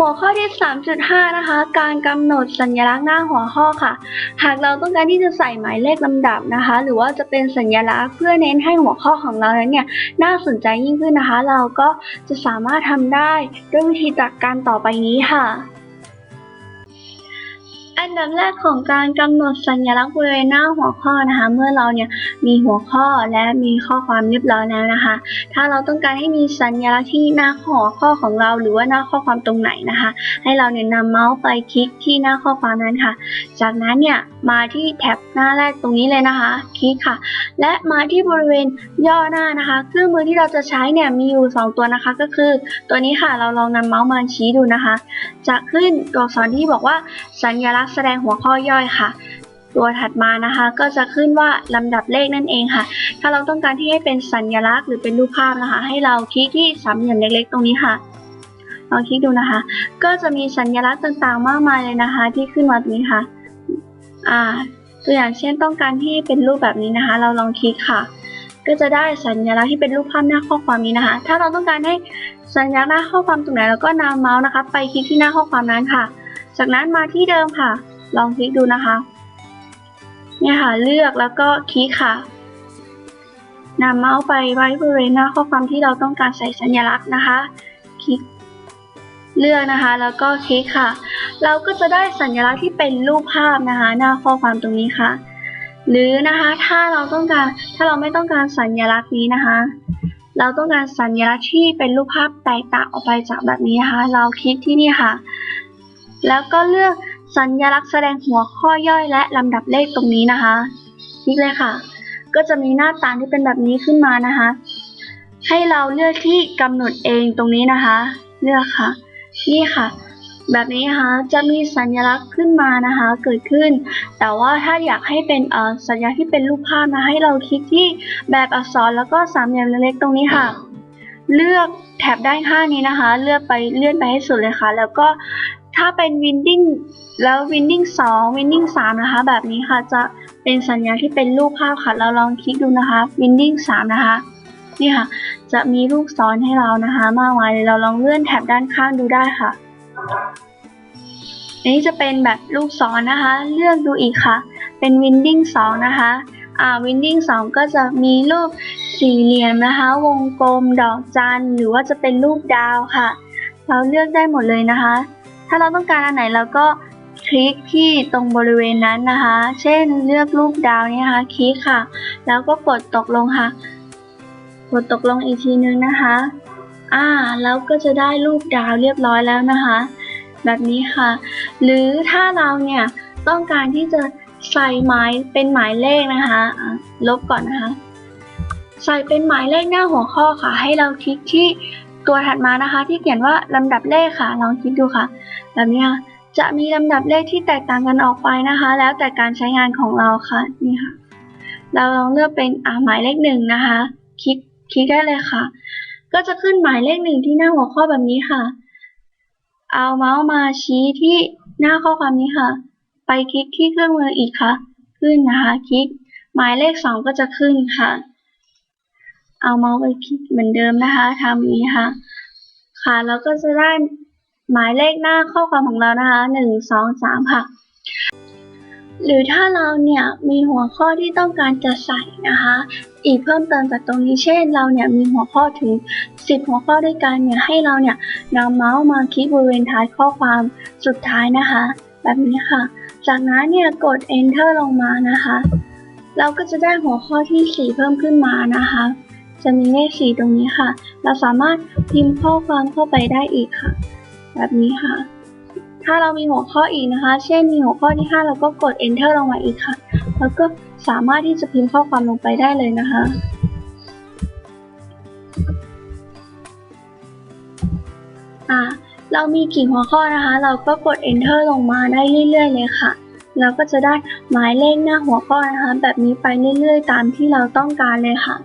หัวข้อที่ 3.5 นะคะ การกำหนดสัญลักษณ์หน้าหัวข้อค่ะ หากเราต้องการที่จะใส่หมายเลขลำดับนะคะ หรือว่าจะเป็นสัญลักษณ์เพื่อเน้นให้หัวข้อของเรานั้นเนี่ยน่าสนใจยิ่งขึ้นนะคะ เราก็จะสามารถทำได้ด้วยวิธีจัดการต่อไปนี้ค่ะ อันดับแรกของการกำหนดสัญลักษณ์บริเวณหน้าหัวข้อนะคะ เมื่อเราเนี่ยมีหัวข้อและมีข้อความเรียบร้อยแล้วนะคะ ถ้าเราต้องการให้มีสัญลักษณ์ที่หน้าหัวข้อของเราหรือว่าหน้าข้อความตรงไหนนะคะ ให้เราเนี่ยนำเมาส์ไปคลิกที่หน้าข้อความนั้นค่ะ จากนั้นเนี่ยมาที่แท็บหน้าแรกตรงนี้เลยนะคะ คลิกค่ะ และมาที่บริเวณย่อหน้านะคะ เครื่องมือที่เราจะใช้เนี่ยมีอยู่ 2 ตัวนะคะ ก็คือ ตัวนี้ค่ะเราลองนำเมาส์มาชี้ดูนะคะ จะขึ้นตัวอักษรที่บอกว่าสัญลักษณ์แสดงหัวข้อย่อยค่ะ ตัวถัดมานะคะ ก็จะขึ้นว่าลำดับเลขนั่นเองค่ะ ถ้าเราต้องการที่ให้เป็นสัญลักษณ์หรือเป็นรูปภาพนะคะ ให้เราคลิกที่สามเหลี่ยมเล็กๆ ตรงนี้ค่ะลองคลิกดูนะคะ ก็จะมีสัญลักษณ์ต่างๆ มากมายเลยนะคะ ที่ขึ้นมาตรงนี้ค่ะ อ่า ตัวอย่างเช่นต้องการที่เป็นรูปแบบนี้นะคะ เราลองคลิกค่ะ ก็จะได้สัญลักษณ์ที่เป็นรูปภาพหน้าข้อความนี้นะคะ ถ้าเราต้องการให้สัญลักษณ์หน้าข้อความตรงไหนเราก็นำเมาส์นะคะ ไปคลิกที่หน้าข้อความนั้นค่ะ จากนั้นมาที่เดิมค่ะ ลองคลิกดูนะคะ เนี่ยค่ะ เลือกแล้วก็คลิกค่ะนำเมาส์ไปไว้บริเวณหน้าข้อความที่เราต้องการใส่สัญลักษณ์นะคะ คลิกเลือกนะคะ แล้วก็คลิกค่ะ เราก็จะได้สัญลักษณ์ที่เป็นรูปภาพนะคะ หน้าข้อความตรงนี้ค่ะ หรือนะคะถ้าเราต้องการถ้าเราไม่ต้องการสัญลักษณ์นี้นะคะ เราต้องการสัญลักษณ์ที่เป็นรูปภาพแตกต่างออกไปจากแบบนี้นะคะ เราคลิกที่นี่ค่ะ แล้วก็เลือกสัญลักษณ์แสดงหัวข้อย่อยและลำดับเลขตรงนี้นะคะคลิกเลยค่ะ ก็จะมีหน้าต่างที่เป็นแบบนี้ขึ้นมานะคะ ให้เราเลือกที่กำหนดเองตรงนี้นะคะ เลือกค่ะ นี่ค่ะ แบบนี้นะคะจะมีสัญลักษณ์ขึ้นมานะคะ เกิดขึ้น แต่ว่าถ้าอยากให้เป็นเอ่อสัญลักษณ์ที่เป็นรูปภาพนะให้เราคลิกที่แบบอักษรแล้วก็สามเหลี่ยมเล็กๆตรงนี้ค่ะเลือกแถบด้านข้างนี้นะคะ เลือกไปเลื่อนไปให้สุดเลยค่ะ แล้วก็ ถ้าเป็นวินดิ้งแล้ววินดิ้งสองวินดิ้งสามนะคะ แบบนี้ค่ะจะเป็นสัญญาณที่เป็นรูปภาพค่ะ เราลองคลิกดูนะคะวินดิ้งสามนะคะนี่ค่ะ จะมีลูกศรให้เรานะคะ มากมายเลยเราลองเลื่อนแถบด้านข้างดูได้ค่ะอันนี้จะเป็นแบบลูกศรนะคะ เลือกดูอีกค่ะ เป็นวินดิ้งสองนะคะอ่าวินดิ้งสองก็จะมีรูปสี่เหลี่ยมนะคะ วงกลมดอกจันหรือว่าจะเป็นรูปดาวค่ะ เราเลือกได้หมดเลยนะคะ ถ้าเราต้องการอันไหนเราก็คลิกที่ตรงบริเวณนั้นนะคะ เช่นเลือกรูปดาวนี่ยค่ะคลิกค่ะ แล้วก็กดตกลงค่ะ กดตกลงอีกทีนึงนะคะ อ่าแล้วก็จะได้รูปดาวเรียบร้อยแล้วนะคะ แบบนี้ค่ะ หรือถ้าเราเนี่ยต้องการที่จะใส่หมายเป็นหมายเลขนะคะ ลบก่อนนะคะ ใส่เป็นหมายเลขหน้าหัวข้อค่ะ ให้เราคลิกที่ ตัวถัดมานะคะ ที่เขียนว่าลำดับเลขค่ะ ลองคลิกดูค่ะ แบบนี้จะมีลำดับเลขที่แตกต่างกันออกไปนะคะ แล้วแต่การใช้งานของเราค่ะนี่ค่ะ เราลองเลือกเป็นอ่าหมายเลขหนึ่งนะคะ คลิกคลิกได้เลยค่ะ ก็จะขึ้นหมายเลขหนึ่งที่หน้าหัวข้อแบบนี้ค่ะ เอาเมาส์มาชี้ที่หน้าข้อความนี้ค่ะ ไปคลิกที่เครื่องมืออีกค่ะ ขึ้นนะคะ คลิกหมายเลขสองก็จะขึ้นค่ะ เอาเมาส์ไปคลิกเหมือนเดิมนะคะทำอย่างนี้ค่ะ ค่ะแล้วก็จะได้หมายเลขหน้าข้อความของเรานะคะหนึ่งสองสามค่ะ หรือถ้าเราเนี่ยมีหัวข้อที่ต้องการจะใส่นะคะ อีกเพิ่มเติมจากตรงนี้เช่น เราเนี่ยมีหัวข้อถึง 10 หัวข้อด้วยกันเนี่ยให้เราเนี่ยนำเมาส์มาคลิกบริเวณท้ายข้อความสุดท้ายนะคะ แบบนี้ค่ะ จากนั้นเนี่ยกด enter ลงมานะคะ เราก็จะได้หัวข้อที่ 4 เพิ่มขึ้นมานะคะ จะมีเลข4ตรงนี้ค่ะ เราสามารถพิมพ์ข้อความเข้าไปได้อีกค่ะ แบบนี้ค่ะ ถ้าเรามีหัวข้ออีกนะคะ เช่นมีหัวข้อที่ 5 เราก็กด enter ลงมาอีกค่ะ แล้วก็สามารถที่จะพิมพ์ข้อความลงไปได้เลยนะคะอ่าเรามีกี่หัวข้อนะคะ เราก็กด enter ลงมาได้เรื่อย ๆ เลยค่ะ เราก็จะได้หมายเลขหน้าหัวข้อนะคะ แบบนี้ไปเรื่อย ๆ ตามที่เราต้องการเลยค่ะ